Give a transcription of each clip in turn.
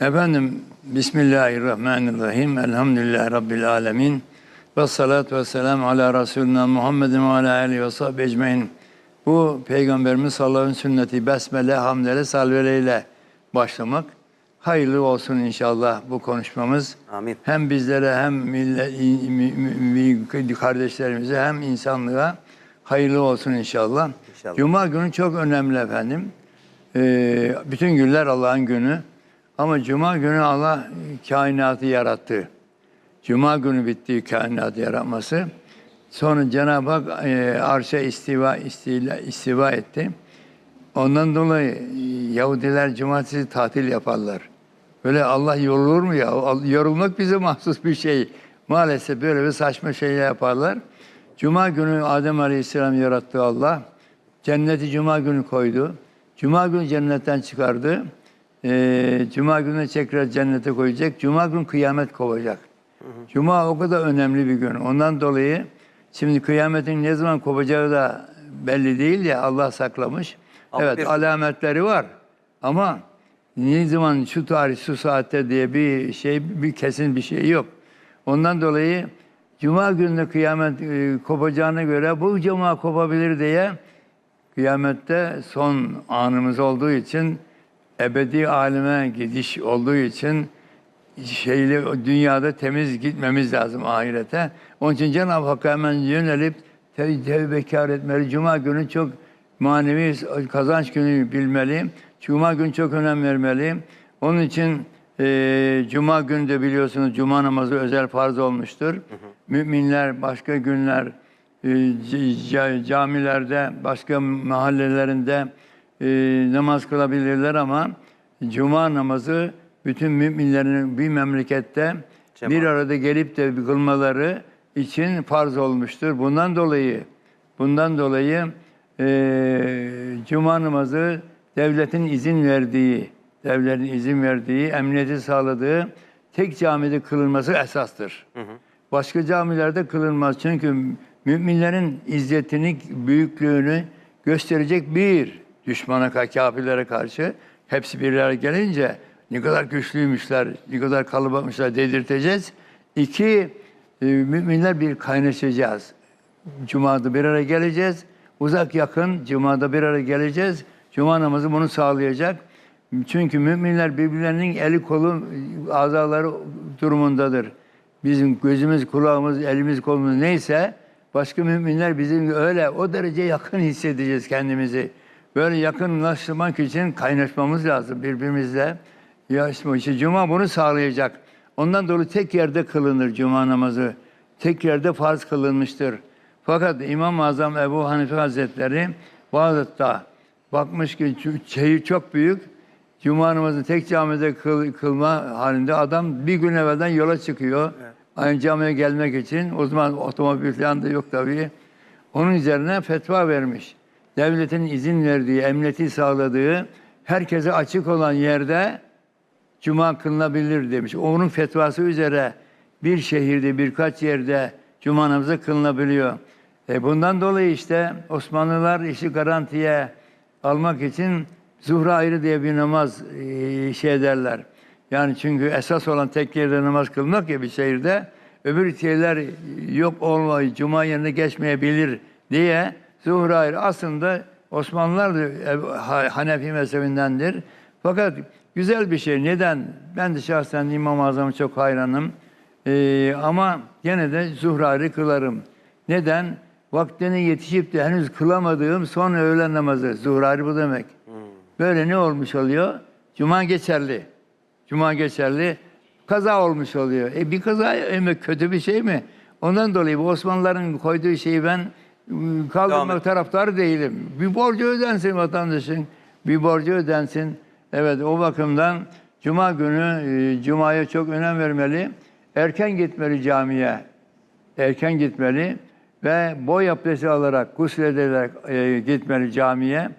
Efendim Bismillahirrahmanirrahim. Elhamdülillahi Rabbil alemin. Ve salatu ve selamu ala Resulina Muhammedin ve ala alihi ve sahbihi ecmain. Bu Peygamberimiz sallallahu aleyhi ve sünneti besmele, hamdele, salvele ile başlamak. Hayırlı olsun inşallah bu konuşmamız. Amin. Hem bizlere hem millet, kardeşlerimize hem insanlığa hayırlı olsun inşallah. İnşallah. Cuma günü çok önemli efendim. Ee, bütün günler Allah'ın günü. Ama Cuma günü Allah kainatı yarattı. Cuma günü bitti kainatı yaratması. Sonra Cenab-ı Hak e, arşa istiva, istiva, istiva etti. Ondan dolayı Yahudiler cumartesi tatil yaparlar. Böyle Allah yorulur mu ya? Yorulmak bize mahsus bir şey. Maalesef böyle bir saçma şeyler yaparlar. Cuma günü Adem Aleyhisselam yarattı Allah. Cenneti Cuma günü koydu. Cuma günü cennetten çıkardı. Ee, Cuma günü tekrar cennete koyacak. Cuma günü kıyamet kovacak. Cuma o kadar önemli bir gün. Ondan dolayı şimdi kıyametin ne zaman kopacağı da belli değil ya Allah saklamış. Ama evet alametleri var. Ama ne zaman şu tarih şu saatte diye bir şey bir kesin bir şey yok. Ondan dolayı Cuma günü kıyamet e, kopacağına göre bu cuma kopabilir diye kıyamette son anımız olduğu için ebedi aleme gidiş olduğu için şeyli dünyada temiz gitmemiz lazım ahirete. Onun için Cenab-ı Hakk'a hemen yönelip tev- tevbekar etmeli. Cuma günü çok manevi kazanç günü bilmeli. Cuma günü çok önem vermeli. Onun için e, Cuma günü de biliyorsunuz Cuma namazı özel farz olmuştur. Müminler başka günler e, camilerde, başka mahallelerinde e, namaz kılabilirler ama Cuma namazı bütün müminlerin bir memlekette Cemaat. bir arada gelip de kılmaları için farz olmuştur. Bundan dolayı bundan dolayı e, Cuma namazı devletin izin verdiği, devletin izin verdiği, emniyeti sağladığı tek camide kılınması esastır. Başka camilerde kılınmaz. Çünkü müminlerin izzetini, büyüklüğünü gösterecek bir düşmana, kafirlere karşı hepsi bir araya gelince ne kadar güçlüymüşler, ne kadar kalabalıkmışlar dedirteceğiz. İki, e, müminler bir kaynaşacağız. Cuma'da bir araya geleceğiz. Uzak yakın Cuma'da bir araya geleceğiz. Cuma namazı bunu sağlayacak. Çünkü müminler birbirlerinin eli kolu azaları durumundadır. Bizim gözümüz, kulağımız, elimiz, kolumuz neyse başka müminler bizim öyle o derece yakın hissedeceğiz kendimizi. Böyle yakınlaşmak için kaynaşmamız lazım birbirimizle. Ya işte Cuma bunu sağlayacak. Ondan dolayı tek yerde kılınır Cuma namazı. Tek yerde farz kılınmıştır. Fakat İmam-ı Azam Ebu Hanife Hazretleri Bağdat'ta bakmış ki şehir çok büyük. Cuma namazını tek camide kıl, kılma halinde adam bir gün evvelden yola çıkıyor. Aynı camiye gelmek için. O zaman otomobil falan da yok tabii. Onun üzerine fetva vermiş. Devletin izin verdiği, emniyeti sağladığı, herkese açık olan yerde Cuma kılınabilir demiş. Onun fetvası üzere bir şehirde birkaç yerde Cuma namazı kılınabiliyor. E bundan dolayı işte Osmanlılar işi garantiye almak için zuhra ayrı diye bir namaz e, şey ederler. Yani çünkü esas olan tek yerde namaz kılmak ya bir şehirde öbür şeyler yok olmayı, cuma yerine geçmeyebilir diye zuhra ayrı. Aslında Osmanlılar da e, Ha- Hanefi mezhebindendir. Fakat güzel bir şey. Neden? Ben de şahsen İmam-ı Azam'a çok hayranım. Ee, ama gene de zuhrarı kılarım. Neden? Vaktine yetişip de henüz kılamadığım son öğlen namazı. Zuhrarı bu demek. Böyle ne olmuş oluyor? Cuma geçerli. Cuma geçerli. Kaza olmuş oluyor. E bir kaza emek kötü bir şey mi? Ondan dolayı bu Osmanlıların koyduğu şeyi ben Devam kaldırmak et. taraftarı değilim. Bir borcu ödensin vatandaşın. Bir borcu ödensin. Evet o bakımdan Cuma günü e, Cuma'ya çok önem vermeli. Erken gitmeli camiye. Erken gitmeli ve boy abdesti alarak, guslederek e, gitmeli camiye.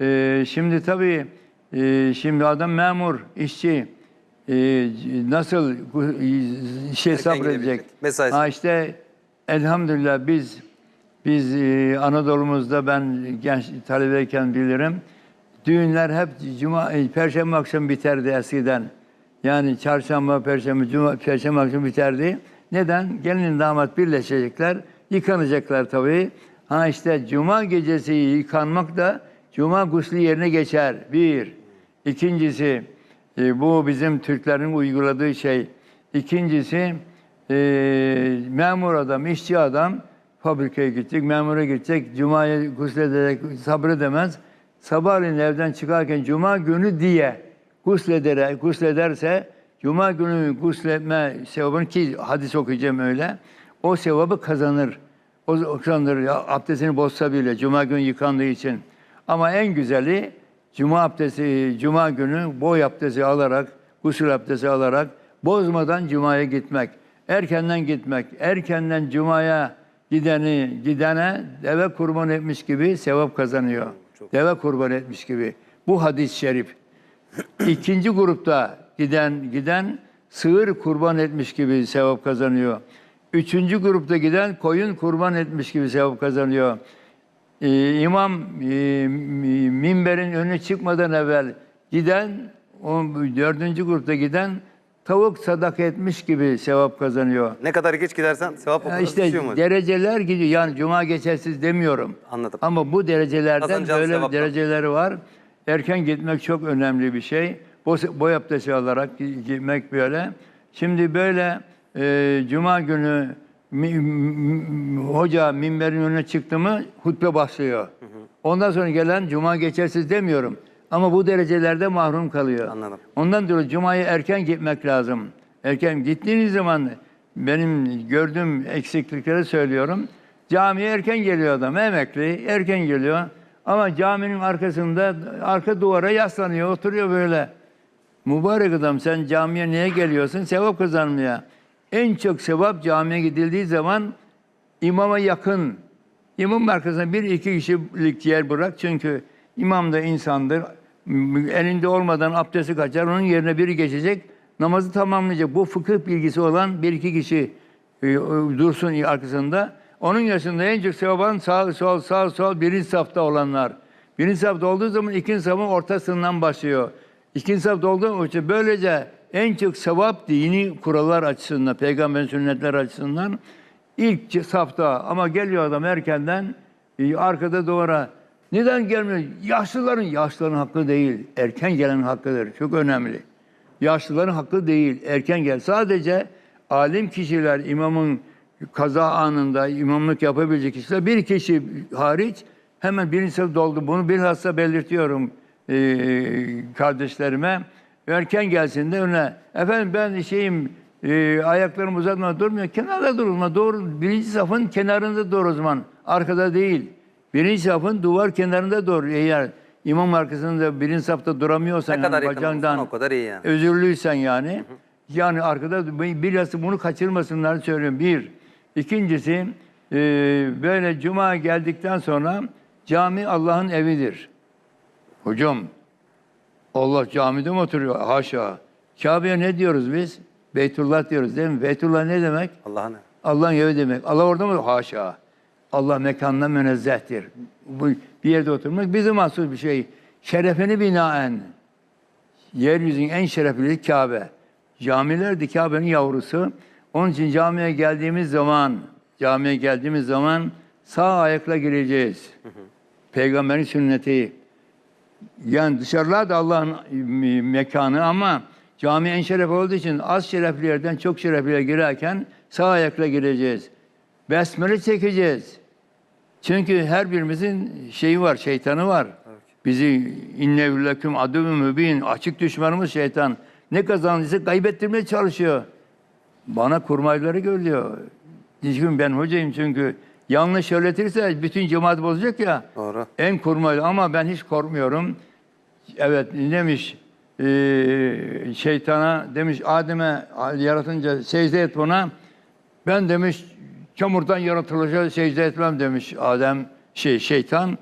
E, şimdi tabii e, şimdi adam memur, işçi e, nasıl şey Erken sabredecek? Mesaisi. Ha işte elhamdülillah biz biz e, Anadolu'muzda ben genç talebeyken bilirim. Düğünler hep cuma, e, perşembe akşam biterdi eskiden. Yani çarşamba, perşembe, cuma, perşembe akşamı biterdi. Neden? Gelin damat birleşecekler, yıkanacaklar tabii. Ha işte cuma gecesi yıkanmak da cuma gusli yerine geçer. Bir. İkincisi, e, bu bizim Türklerin uyguladığı şey. İkincisi, memur adam, işçi adam fabrikaya gidecek, memura gidecek, cumaya guslederek sabredemez. Sabahleyin evden çıkarken cuma günü diye guslederek, guslederse cuma günü gusletme sevabını ki hadis okuyacağım öyle. O sevabı kazanır. O kazanır. Ya, abdestini bozsa bile cuma günü yıkandığı için. Ama en güzeli cuma abdesti, cuma günü boy abdesti alarak, gusül abdesti alarak bozmadan cumaya gitmek. Erkenden gitmek. Erkenden cumaya gideni gidene deve kurban etmiş gibi sevap kazanıyor. Deve kurban etmiş gibi. Bu hadis-i şerif. İkinci grupta giden giden sığır kurban etmiş gibi sevap kazanıyor. Üçüncü grupta giden koyun kurban etmiş gibi sevap kazanıyor. Ee, imam e, mi- minberin önüne çıkmadan evvel giden, o dördüncü grupta giden tavuk sadaka etmiş gibi sevap kazanıyor. Ne kadar geç gidersen sevap o kadar işte düşüyor mu? dereceler gidiyor. Yani cuma geçersiz demiyorum. Anladım. Ama bu derecelerden Kazanacağın böyle sevaptan. dereceleri var. Erken gitmek çok önemli bir şey. Boy, boy abdesti alarak gi- gitmek böyle. Şimdi böyle e, cuma günü mi- m- hoca minberin önüne çıktı mı hutbe başlıyor. Ondan sonra gelen cuma geçersiz demiyorum. Ama bu derecelerde mahrum kalıyor. Anladım. Ondan dolayı Cuma'ya erken gitmek lazım. Erken gittiğiniz zaman benim gördüğüm eksiklikleri söylüyorum. Camiye erken geliyor adam, emekli, erken geliyor. Ama caminin arkasında, arka duvara yaslanıyor, oturuyor böyle. Mübarek adam sen camiye niye geliyorsun? Sevap kazanmaya. En çok sevap camiye gidildiği zaman imama yakın. İmam arkasına bir iki kişilik yer bırak. Çünkü imam da insandır. Elinde olmadan abdesti kaçar. Onun yerine biri geçecek. Namazı tamamlayacak. Bu fıkıh bilgisi olan bir iki kişi e, dursun arkasında. Onun yaşında en çok sevap alan sağ sol sağ sol birinci safta olanlar. Birinci safta olduğu zaman ikinci safın ortasından başlıyor. İkinci safta olduğu için böylece en çok sevap dini kurallar açısından, peygamberin sünnetler açısından ilk safta ama geliyor adam erkenden e, arkada duvara. Neden gelmiyor? Yaşlıların, yaşlıların hakkı değil. Erken gelen hakkıdır. Çok önemli. Yaşlıların hakkı değil. Erken gel. Sadece alim kişiler imamın kaza anında imamlık yapabilecek kişiler bir kişi hariç hemen birinci sınıf doldu. Bunu bilhassa belirtiyorum e, kardeşlerime. Erken gelsin de öne. Efendim ben şeyim e, ayaklarımı uzatma durmuyor. Kenarda dur o zaman. Doğru. Birinci safın kenarında dur o zaman. Arkada değil. Birinci safın duvar kenarında dur. Eğer imam arkasında birinci safta duramıyorsan Ne yani bacağından o kadar iyi yani. özürlüysen yani. Yani arkada bilhassa bunu kaçırmasınlar söylüyorum. Bir. İkincisi e, böyle cuma geldikten sonra cami Allah'ın evidir. Hocam Allah camide mi oturuyor? Haşa. Kabe'ye ne diyoruz biz? Beytullah diyoruz değil mi? Beytullah ne demek? Allah'ın Allah'ın evi demek. Allah orada mı? Haşa. Allah mekanına münezzehtir. Bu bir yerde oturmak bize mahsus bir şey. Şerefini binaen. Yeryüzünün en şerefli Kabe. Camiler de Kabe'nin yavrusu. Onun için camiye geldiğimiz zaman, camiye geldiğimiz zaman sağ ayakla gireceğiz. Peygamberin sünneti. Yani dışarılar da Allah'ın e, mekanı ama cami en şeref olduğu için az şerefli yerden çok şerefliye girerken sağ ayakla gireceğiz. Besmele çekeceğiz. Çünkü her birimizin şeyi var, şeytanı var. Bizi innevleküm aduvü mübin, açık düşmanımız şeytan. Ne kazandıysa kaybettirmeye çalışıyor. Bana kurmayları görüyor. Diyeceğim ben hocayım çünkü yanlış öğretirse bütün cemaat bozacak ya. Doğru. En kurmaylı ama ben hiç korkmuyorum. Evet demiş eee, şeytana demiş Adem'e yaratınca secde et buna. Ben demiş çamurdan yaratılacak secde etmem demiş Adem şey şeytan.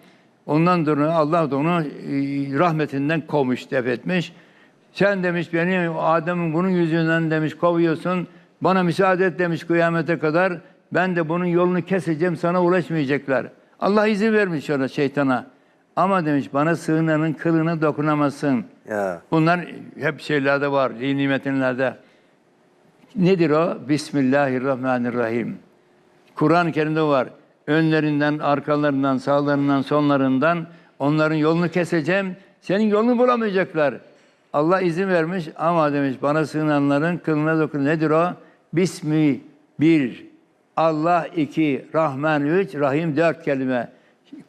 Ondan dolayı Allah da onu eee, rahmetinden kovmuş, def etmiş. Sen demiş beni Adem'in bunun yüzünden demiş kovuyorsun. Bana müsaade et demiş kıyamete kadar. Ben de bunun yolunu keseceğim sana ulaşmayacaklar. Allah izin vermiş ona şeytana. Ama demiş bana sığınanın kılına dokunamazsın. Ya. Bunlar hep şeylerde var, dini metinlerde. Nedir o? Bismillahirrahmanirrahim. Kur'an-ı Kerim'de var. Önlerinden, arkalarından, sağlarından, sonlarından onların yolunu keseceğim. Senin yolunu bulamayacaklar. Allah izin vermiş ama demiş bana sığınanların kılına dokun. Nedir o? Bismi bir, Allah iki, Rahman üç, Rahim dört kelime.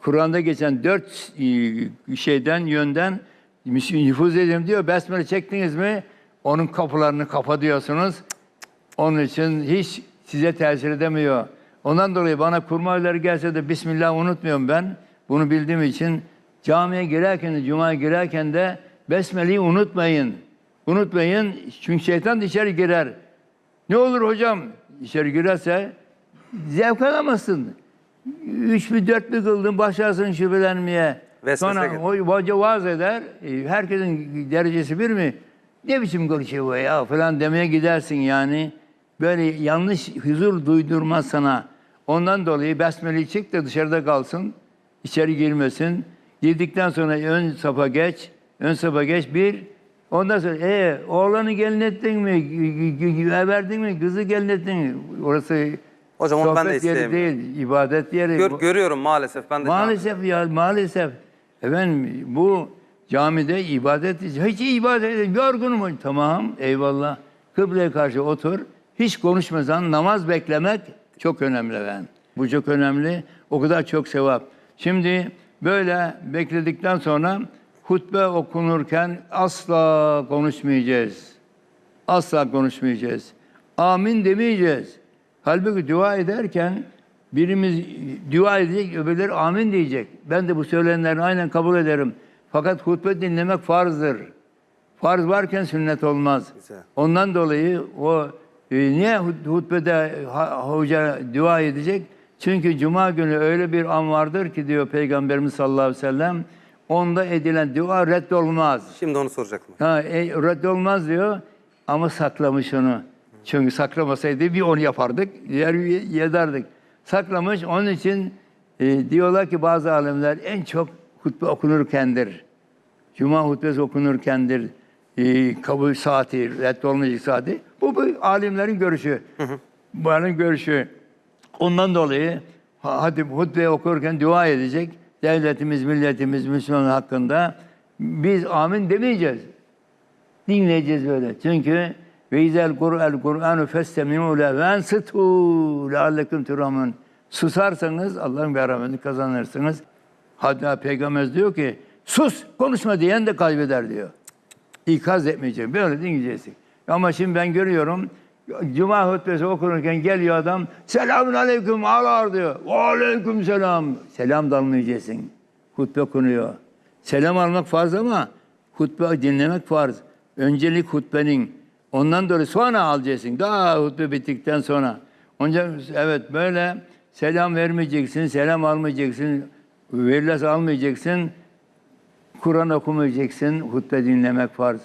Kur'an'da geçen dört e, şeyden, yönden nüfuz edeyim diyor. Besmele çektiniz mi onun kapılarını kapatıyorsunuz. Onun için hiç size tesir edemiyor. Ondan dolayı bana kurma oyları gelse de Bismillah unutmuyorum ben. Bunu bildiğim için camiye girerken de, cumaya girerken de Besmele'yi unutmayın. Unutmayın çünkü şeytan da içeri girer. Ne olur hocam içeri girerse zevk alamazsın. Üç bir dört bir kıldın başlarsın şüphelenmeye. Vesvese Sonra hoca vaaz eder. e, Herkesin derecesi bir mi? Ne biçim konuşuyor bu ya falan demeye gidersin yani. Böyle yanlış huzur duydurmaz sana. Ondan dolayı besmeleyi çek de dışarıda kalsın. içeri girmesin. Girdikten sonra ön safa geç. Ön safa geç bir. Ondan sonra e oğlanı gelin ettin mi? Verdin mi? Kızı gelin ettin mi? Orası Hocam onu ben de yeri değil, ibadet yeri. Gör- görüyorum maalesef. Ben de Maalesef ya maalesef. Efendim bu camide ibadet hiç ibadet. Yorgunum. Tamam eyvallah. Kıbleye karşı otur. Hiç konuşmasan namaz beklemek çok önemli efendim. Bu çok önemli. O kadar çok sevap. Şimdi böyle bekledikten sonra hutbe okunurken asla konuşmayacağız. Asla konuşmayacağız. Amin demeyeceğiz. Halbuki dua ederken birimiz dua edecek, öbürleri amin diyecek. Ben de bu söylenenleri aynen kabul ederim. Fakat hutbe dinlemek farzdır. Farz varken sünnet olmaz. Ondan dolayı o niye hut- hutbede hoca dua edecek? Çünkü cuma günü öyle bir an vardır ki diyor Peygamberimiz sallallahu aleyhi ve sellem onda edilen dua reddolmaz. Şimdi onu soracaktım. Ha, e, reddolmaz diyor ama saklamış onu. Çünkü saklamasaydı bir onu yapardık, diğer yederdik. Saklamış, onun için e, diyorlar ki bazı alimler en çok hutbe okunurkendir. Cuma hutbesi okunurkendir. E, kabul saati, reddolmayacak saati. Bu, bu alimlerin görüşü. Bunların görüşü. Ondan dolayı ha- hadi hutbe okurken dua edecek. Devletimiz, milletimiz, Müslüman hakkında biz amin demeyeceğiz. Dinleyeceğiz böyle. Çünkü ve izel Kur'an Kur'anu festemi'u le ve ensitu leallekum turhamun. Susarsanız Allah'ın merhametini kazanırsınız. Hatta Peygamber diyor ki sus konuşma diyen de kaybeder diyor. İkaz etmeyecek. Böyle dinleyeceksin. Ama şimdi ben görüyorum Cuma hutbesi okunurken geliyor adam selamun aleyküm ağlar diyor. Aleyküm selam. Selam da almayacaksın. Hutbe okunuyor. Selam almak farz ama hutbe dinlemek farz. Öncelik hutbenin. Ondan dolayı sonra alacaksın. Daha hutbe bittikten sonra. Onca evet böyle selam vermeyeceksin, selam almayacaksın, verilese almayacaksın. Kur'an okumayacaksın, hutbe dinlemek farz.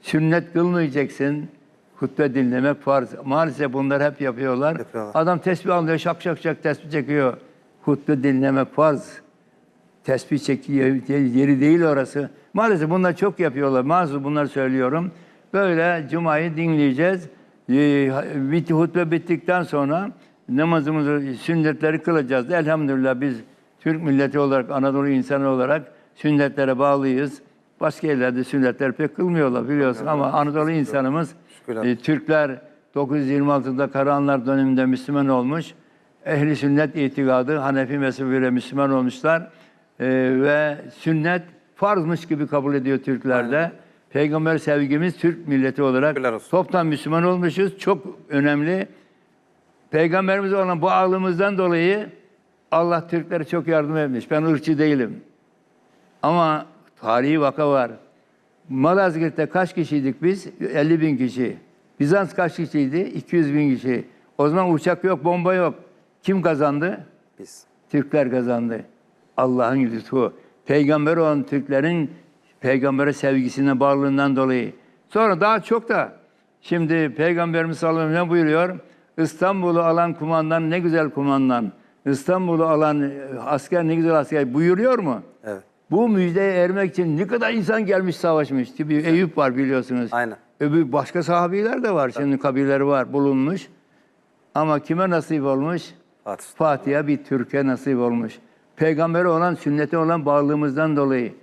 Sünnet kılmayacaksın, hutbe dinlemek farz. Maalesef bunlar hep yapıyorlar. Yapıyorlar. Adam tesbih alıyor, şak şak şak tesbih çekiyor. Hutbe dinlemek farz. Tesbih çekiyor, yeri değil orası. Maalesef bunlar çok yapıyorlar. Maalesef bunları söylüyorum. Böyle Cuma'yı dinleyeceğiz. Ee, hutbe bittikten sonra namazımızı, sünnetleri kılacağız. Elhamdülillah biz Türk milleti olarak, Anadolu insanı olarak sünnetlere bağlıyız. Başka yerlerde sünnetler pek kılmıyorlar biliyorsun ama Anadolu insanımız, e, Türkler 926'da Karahanlar döneminde Müslüman olmuş. Ehli sünnet itikadı Hanefi mezhebiyle Müslüman olmuşlar. Ee, ve sünnet farzmış gibi kabul ediyor Türklerde. Peygamber sevgimiz Türk milleti olarak toptan Müslüman olmuşuz. Çok önemli. Peygamberimize olan bağlılığımızdan dolayı Allah Türklere çok yardım etmiş. Ben ırkçı değilim. Ama tarihi vaka var. Malazgirt'te kaç kişiydik biz? 50 bin kişi. Bizans kaç kişiydi? 200 bin kişi. O zaman uçak yok, bomba yok. Kim kazandı? Biz. Türkler kazandı. Allah'ın lütfu. Peygamber olan Türklerin peygambere sevgisine bağlılığından dolayı. Sonra daha çok da şimdi Peygamberimiz sallallahu aleyhi ve sellem buyuruyor? İstanbul'u alan kumandan ne güzel kumandan. İstanbul'u alan e, asker ne güzel asker buyuruyor mu? Evet. Bu müjdeye ermek için ne kadar insan gelmiş savaşmış. Gibi Eyüp var biliyorsunuz. Aynen. Öbür başka sahabiler de var. Şimdi kabirleri var bulunmuş. Ama kime nasip olmuş? Fatih. Fatih'e bir Türkiye nasip olmuş. Peygambere olan, sünnete olan bağlılığımızdan dolayı.